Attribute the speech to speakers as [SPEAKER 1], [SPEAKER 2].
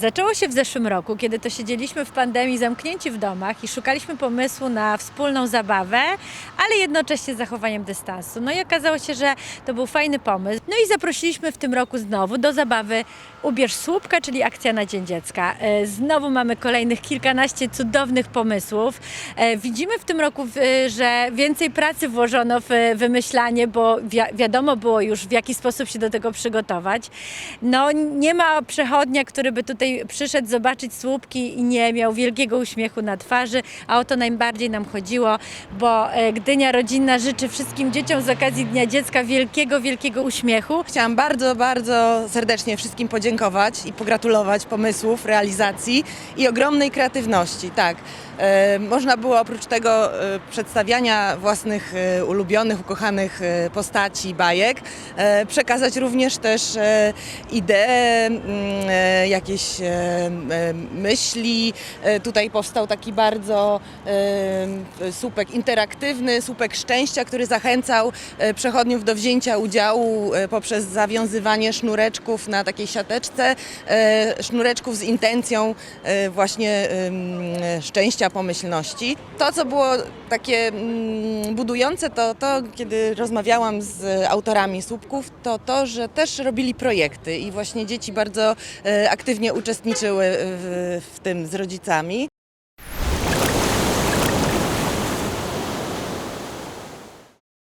[SPEAKER 1] Zaczęło się w zeszłym roku, kiedy to siedzieliśmy w pandemii zamknięci w domach i szukaliśmy pomysłu na wspólną zabawę, ale jednocześnie z zachowaniem dystansu. No i okazało się, że to był fajny pomysł. No i zaprosiliśmy w tym roku znowu do zabawy Ubierz słupka, czyli akcja na Dzień Dziecka. E, Znowu mamy kolejnych kilkanaście cudownych pomysłów. E, Widzimy w tym roku, że więcej pracy włożono w wymyślanie, bo wi- wiadomo było już w jaki sposób się do tego przygotować. No nie ma przechodnia, który by tutaj przyszedł zobaczyć słupki i nie miał wielkiego uśmiechu na twarzy, a o to najbardziej nam chodziło, bo e, Gdynia Rodzinna życzy wszystkim dzieciom z okazji Dnia Dziecka wielkiego, wielkiego uśmiechu.
[SPEAKER 2] Chciałam bardzo, bardzo serdecznie wszystkim podziękować i pogratulować pomysłów, realizacji i ogromnej kreatywności. Tak, e, można było oprócz tego e, przedstawiania własnych e, ulubionych, ukochanych e, postaci, bajek, e, przekazać również też e, idee, mm, e, jakieś e, e, myśli. E, Tutaj powstał taki bardzo e, słupek interaktywny, słupek szczęścia, który zachęcał e, przechodniów do wzięcia udziału e, poprzez zawiązywanie sznureczków na takiej siateczce, e, sznureczków z intencją właśnie szczęścia, pomyślności. To, co było takie mm, budujące, to to, kiedy rozmawiałam z autorami słupków, to to, że też robili projekty i właśnie dzieci bardzo aktywnie uczestniczyły w, w tym z rodzicami.